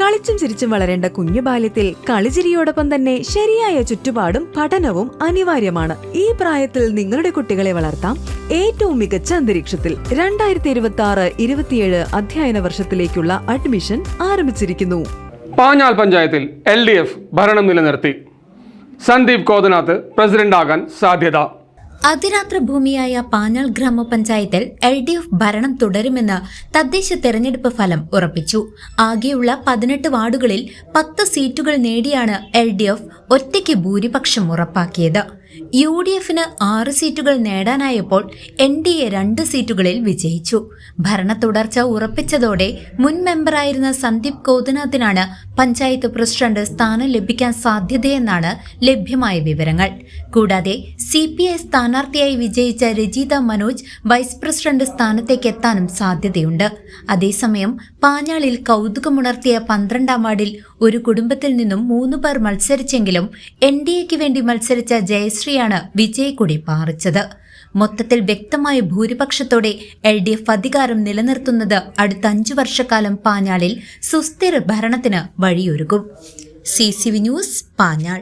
കളിച്ചും ചിരിച്ചും വളരേണ്ട കുഞ്ഞു ബാല്യത്തിൽ കളിചിരിയോടൊപ്പം തന്നെ ശരിയായ ചുറ്റുപാടും പഠനവും അനിവാര്യമാണ്. ഈ പ്രായത്തിൽ നിങ്ങളുടെ കുട്ടികളെ വളർത്താം. ഏറ്റവും മികച്ച അന്തരീക്ഷത്തിൽ രണ്ടായിരത്തി ഇരുപത്തി ആറ് ഇരുപത്തിയേഴ് അധ്യയന വർഷത്തിലേക്കുള്ള അഡ്മിഷൻ ആരംഭിച്ചിരിക്കുന്നു. പാഞ്ഞാൽ പഞ്ചായത്തിൽ എൽ ഡി എഫ് ഭരണം നിലനിർത്തി. സന്ദീപ് കോതനാഥ് പ്രസിഡന്റാകാൻ സാധ്യത. അതിരാത്ര ഭൂമിയായ പാഞ്ഞാൾ ഗ്രാമപഞ്ചായത്തിൽ എൽ ഡി എഫ് ഭരണം തുടരുമെന്ന് തദ്ദേശ തെരഞ്ഞെടുപ്പ് ഫലം ഉറപ്പിച്ചു. ആകെയുള്ള പതിനെട്ട് വാർഡുകളിൽ പത്ത് സീറ്റുകൾ നേടിയാണ് എൽ ഡി എഫ് ഒറ്റയ്ക്ക് ഭൂരിപക്ഷം ഉറപ്പാക്കിയത്. യു ഡി എഫിന് ആറ് സീറ്റുകൾ നേടാനായപ്പോൾ എൻ ഡി എ രണ്ട് സീറ്റുകളിൽ വിജയിച്ചു. ഭരണ തുടർച്ച ഉറപ്പിച്ചതോടെ മുൻ മെമ്പറായിരുന്ന സന്ദീപ് കോതനാഥിനാണ് പഞ്ചായത്ത് പ്രസിഡന്റ് സ്ഥാനം ലഭിക്കാൻ സാധ്യതയെന്നാണ് ലഭ്യമായ വിവരങ്ങൾ. കൂടാതെ സി പി ഐ സ്ഥാനാർത്ഥിയായി വിജയിച്ച രജിത മനോജ് വൈസ് പ്രസിഡന്റ് സ്ഥാനത്തേക്ക് എത്താനും സാധ്യതയുണ്ട്. അതേസമയം പാഞ്ഞാളിൽ കൗതുകമുണർത്തിയ പന്ത്രണ്ടാം വാർഡിൽ ഒരു കുടുംബത്തിൽ നിന്നും മൂന്ന് പേർ മത്സരിച്ചെങ്കിലും എൻ ഡി എക്ക് വേണ്ടി മത്സരിച്ച ജയശ്രീയാണ് വിജയക്കൊടി പാറിച്ചത്. മൊത്തത്തിൽ വ്യക്തമായ ഭൂരിപക്ഷത്തോടെ എൽ ഡി എഫ് അധികാരം നിലനിർത്തുന്നത് അടുത്ത അഞ്ചു വർഷക്കാലം പാഞ്ഞാളിൽ സുസ്ഥിര ഭരണത്തിന് വഴിയൊരുക്കും. C C V news Panjal.